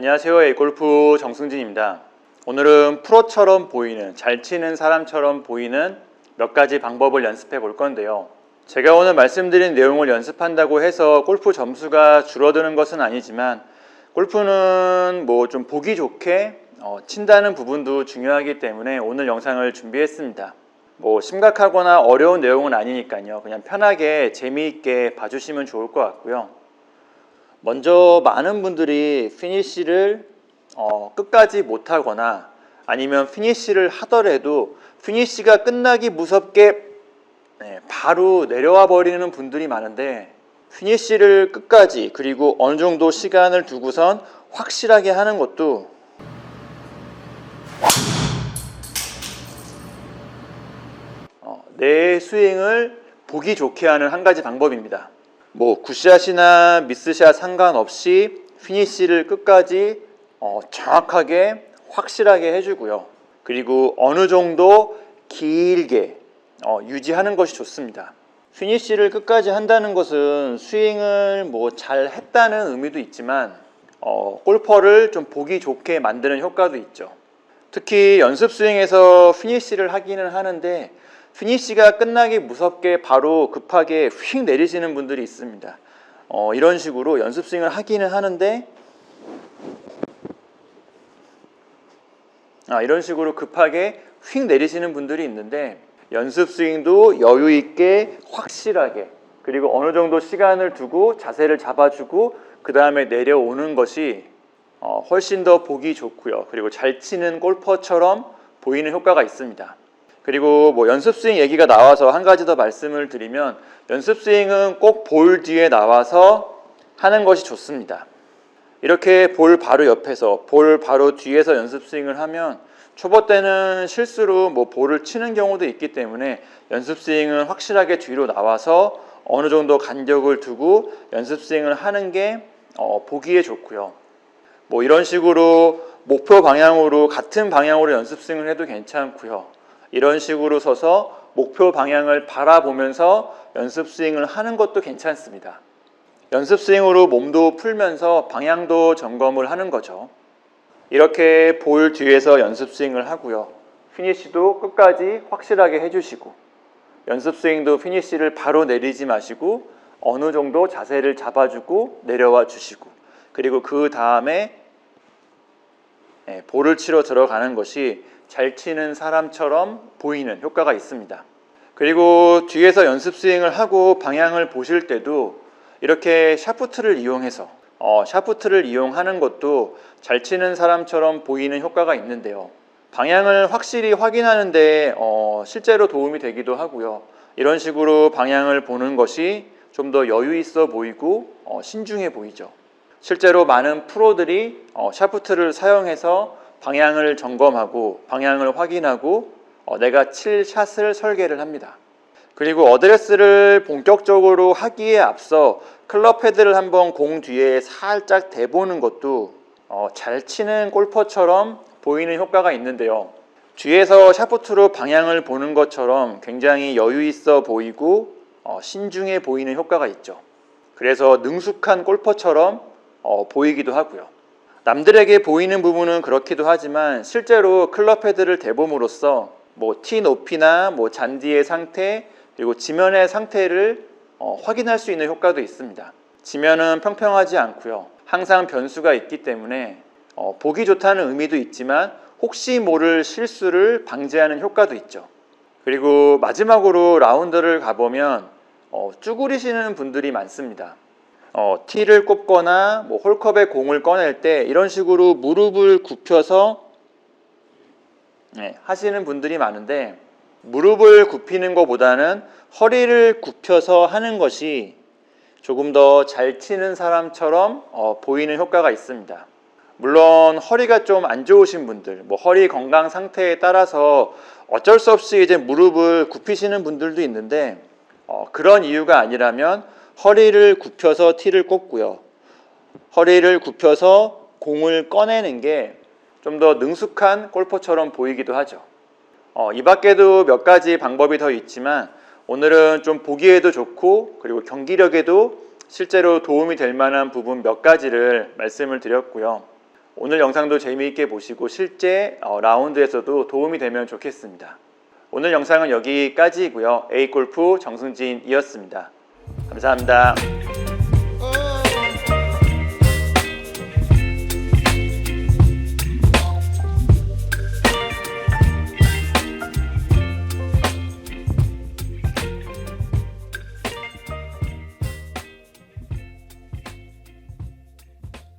안녕하세요. 에골프 정승진입니다. 오늘은 프로처럼 보이는, 잘 치는 사람처럼 보이는 몇 가지 방법을 연습해 볼 건데요. 제가 오늘 말씀드린 내용을 연습한다고 해서 골프 점수가 줄어드는 것은 아니지만 골프는 뭐 좀 보기 좋게 어, 친다는 부분도 중요하기 때문에 오늘 영상을 준비했습니다. 뭐 심각하거나 어려운 내용은 아니니까요. 그냥 편하게 재미있게 봐주시면 좋을 것 같고요. 먼저 많은 분들이 피니쉬를 어, 끝까지 못하거나 아니면 피니쉬를 하더라도 피니쉬가 끝나기 무섭게 네, 바로 내려와 버리는 분들이 많은데 피니쉬를 끝까지 그리고 어느 정도 시간을 두고선 확실하게 하는 것도 어, 내 스윙을 보기 좋게 하는 한 가지 방법입니다. 뭐 굿샷이나 미스샷 상관없이 피니쉬를 끝까지 어, 정확하게 확실하게 해주고요. 그리고 어느 정도 길게 어, 유지하는 것이 좋습니다. 피니쉬를 끝까지 한다는 것은 스윙을 뭐 잘 했다는 의미도 있지만 어, 골퍼를 좀 보기 좋게 만드는 효과도 있죠. 특히 연습 스윙에서 피니쉬를 하기는 하는데 피니쉬가 끝나기 무섭게 바로 급하게 휙 내리시는 분들이 있습니다. 어, 이런 식으로 연습 스윙을 하기는 하는데 아, 이런 식으로 급하게 휙 내리시는 분들이 있는데 연습 스윙도 여유 있게 확실하게 그리고 어느 정도 시간을 두고 자세를 잡아주고 그 다음에 내려오는 것이 어, 훨씬 더 보기 좋고요. 그리고 잘 치는 골퍼처럼 보이는 효과가 있습니다. 그리고 뭐 연습 스윙 얘기가 나와서 한 가지 더 말씀을 드리면 연습 스윙은 꼭 볼 뒤에 나와서 하는 것이 좋습니다. 이렇게 볼 바로 옆에서 볼 바로 뒤에서 연습 스윙을 하면 초보 때는 실수로 뭐 볼을 치는 경우도 있기 때문에 연습 스윙은 확실하게 뒤로 나와서 어느 정도 간격을 두고 연습 스윙을 하는 게 어, 보기에 좋고요. 뭐 이런 식으로 목표 방향으로 같은 방향으로 연습 스윙을 해도 괜찮고요. 이런 식으로 서서 목표 방향을 바라보면서 연습 스윙을 하는 것도 괜찮습니다. 연습 스윙으로 몸도 풀면서 방향도 점검을 하는 거죠. 이렇게 볼 뒤에서 연습 스윙을 하고요. 피니쉬도 끝까지 확실하게 해주시고 연습 스윙도 피니쉬를 바로 내리지 마시고 어느 정도 자세를 잡아주고 내려와 주시고 그리고 그 다음에 예, 볼을 치러 들어가는 것이 잘 치는 사람처럼 보이는 효과가 있습니다. 그리고 뒤에서 연습 스윙을 하고 방향을 보실 때도 이렇게 샤프트를 이용해서 어, 샤프트를 이용하는 것도 잘 치는 사람처럼 보이는 효과가 있는데요. 방향을 확실히 확인하는데 어, 실제로 도움이 되기도 하고요. 이런 식으로 방향을 보는 것이 좀 더 여유 있어 보이고 어, 신중해 보이죠. 실제로 많은 프로들이 어, 샤프트를 사용해서 방향을 점검하고 방향을 확인하고 어, 내가 칠 샷을 설계를 합니다. 그리고 어드레스를 본격적으로 하기에 앞서 클럽 헤드를 한번 공 뒤에 살짝 대보는 것도 어, 잘 치는 골퍼처럼 보이는 효과가 있는데요. 뒤에서 샤프트로 방향을 보는 것처럼 굉장히 여유 있어 보이고 어, 신중해 보이는 효과가 있죠. 그래서 능숙한 골퍼처럼 어, 보이기도 하고요. 남들에게 보이는 부분은 그렇기도 하지만 실제로 클럽 헤드를 대봄으로써 뭐 티 높이나 뭐 잔디의 상태 그리고 지면의 상태를 어, 확인할 수 있는 효과도 있습니다. 지면은 평평하지 않고요. 항상 변수가 있기 때문에 어, 보기 좋다는 의미도 있지만 혹시 모를 실수를 방지하는 효과도 있죠. 그리고 마지막으로 라운드를 가보면 어, 쭈그리시는 분들이 많습니다. 어, 티를 꼽거나 뭐 홀컵에 공을 꺼낼 때 이런 식으로 무릎을 굽혀서 네, 하시는 분들이 많은데 무릎을 굽히는 것보다는 허리를 굽혀서 하는 것이 조금 더 잘 치는 사람처럼 어, 보이는 효과가 있습니다. 물론 허리가 좀 안 좋으신 분들, 뭐 허리 건강 상태에 따라서 어쩔 수 없이 이제 무릎을 굽히시는 분들도 있는데 어, 그런 이유가 아니라면 허리를 굽혀서 티를 꼽고요. 허리를 굽혀서 공을 꺼내는 게 좀 더 능숙한 골퍼처럼 보이기도 하죠. 어, 이 밖에도 몇 가지 방법이 더 있지만 오늘은 좀 보기에도 좋고 그리고 경기력에도 실제로 도움이 될 만한 부분 몇 가지를 말씀을 드렸고요. 오늘 영상도 재미있게 보시고 실제 어, 라운드에서도 도움이 되면 좋겠습니다. 오늘 영상은 여기까지이고요. A골프 정승진이었습니다. 감사합니다.